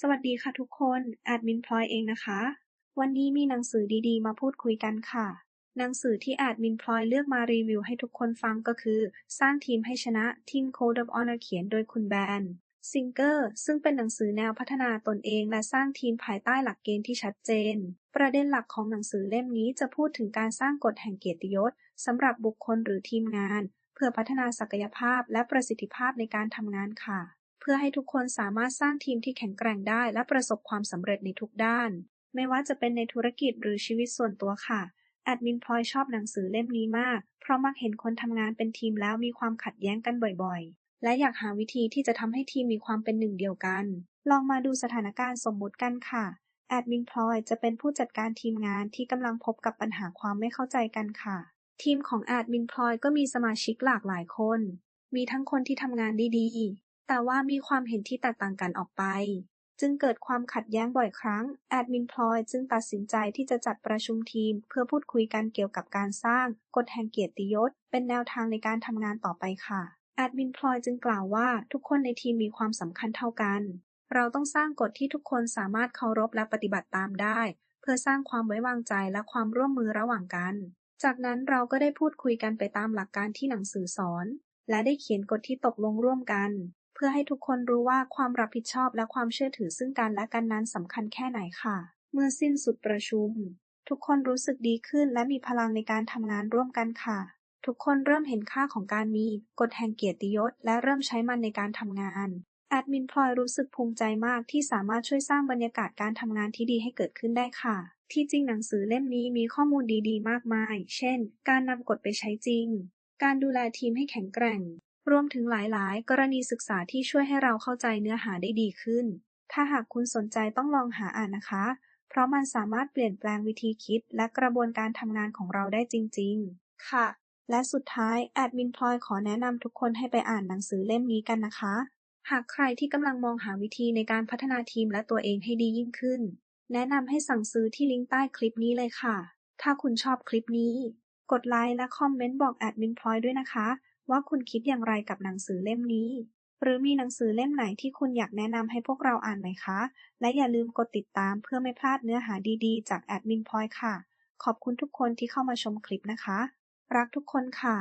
สวัสดีค่ะทุกคน แอดมินพลอยเองนะคะ วันนี้มีหนังสือดีๆ มาพูดคุยกันค่ะ หนังสือที่แอดมินพลอยเลือกมารีวิวให้ทุกคนฟังก็คือ สร้างทีมให้ชนะ Team Code of Honor เขียนโดยคุณแบนซิงเกอร์ซึ่งเป็นหนังสือแนวพัฒนาตนเอง และสร้างทีมภายใต้หลักเกณฑ์ที่ชัดเจน ประเด็นหลักของหนังสือเล่มนี้จะพูดถึงการสร้างกฎแห่งเกียรติยศสำหรับบุคคลหรือทีมงาน เพื่อพัฒนาศักยภาพและประสิทธิภาพในการทำงานค่ะ เพื่อให้ทุกคนสามารถสร้างทีมที่แข็งแกร่งได้และประสบความสำเร็จในทุกด้าน ไม่ว่าจะเป็นในธุรกิจหรือชีวิตส่วนตัวค่ะแอดมินพลอยชอบหนังสือเล่มนี้มาก เพราะมักเห็นคนทำงานเป็นทีมแล้วมีความขัดแย้งกันบ่อยๆ และอยากหาวิธีที่จะทำให้ทีมมีความเป็นหนึ่งเดียวกัน ลองมาดูสถานการณ์สมมุติกันค่ะ แอดมินพลอยจะเป็นผู้จัดการทีมงานที่กำลังพบกับปัญหาความไม่เข้าใจกันค่ะ ทีมของแอดมินพลอยก็มีสมาชิกหลากหลายคน มีทั้งคนที่ทำงานดีๆ แต่ว่ามีความเห็นที่แตกต่างกันออกไป จึงเกิดความขัดแย้งบ่อยครั้ง แอดมินพลอยจึงตัดสินใจที่จะจัดประชุมทีม เพื่อพูดคุยกันเกี่ยวกับการสร้างกฎแห่งเกียรติยศ เป็นแนวทางในการทำงานต่อไปค่ะ แอดมินพลอยจึงกล่าวว่าทุกคนในทีมมีความสำคัญเท่ากัน เราต้องสร้างกฎที่ทุกคนสามารถเคารพและปฏิบัติตามได้ เพื่อสร้างความไว้วางใจและความร่วมมือระหว่างกัน จากนั้นเราก็ได้พูดคุยกันไปตามหลักการที่หนังสือสอนและได้เขียนกฎที่ตกลงร่วมกัน เพื่อให้ทุกคนรู้ว่าความรับผิดชอบและความเชื่อถือซึ่งกันและกันนั้นสำคัญแค่ไหนค่ะ เมื่อสิ้นสุดประชุม ทุกคนรู้สึกดีขึ้นและมีพลังในการทำงานร่วมกันค่ะ ทุกคนเริ่มเห็นค่าของการมีกฎแห่งเกียรติยศ และเริ่มใช้มันในการทำงานแอดมินพลอยรู้สึกภูมิใจมากที่สามารถช่วยสร้างบรรยากาศการทำงานที่ดีให้เกิดขึ้นได้ค่ะ ที่จริงหนังสือเล่มนี้มีข้อมูลดีๆ มากมาย เช่น การนำกฎไปใช้จริง การดูแลทีมให้แข็งแกร่ง รวมถึงหลาย ๆ กรณีศึกษาที่ช่วยให้เราเข้าใจเนื้อหาได้ดีขึ้น ถ้าหากคุณสนใจต้องลองหาอ่านนะคะ เพราะมันสามารถเปลี่ยนแปลงวิธีคิด และกระบวนการทำงานของเราได้จริง ๆ ค่ะ และสุดท้ายแอดมินพลอยขอแนะนำทุกคนให้ไปอ่านหนังสือเล่มนี้กันนะคะ หากใครที่กำลังมองหาวิธีในการพัฒนาทีมและตัวเองให้ดียิ่งขึ้น แนะนำให้สั่งซื้อที่ลิงก์ใต้คลิปนี้เลยค่ะ ถ้าคุณชอบคลิปนี้ กดไลค์และคอมเมนต์บอกแอดมินพลอยด้วยนะคะ ว่าคุณคิดอย่างไรกับหนังสือเล่มนี้ หรือมีหนังสือเล่มไหนที่คุณอยากแนะนำให้พวกเราอ่านไหมคะ และอย่าลืมกดติดตามเพื่อไม่พลาดเนื้อหาดีๆ จากแอดมินพลอยค่ะ ขอบคุณทุกคนที่เข้ามาชมคลิปนะคะ รักทุกคนค่ะ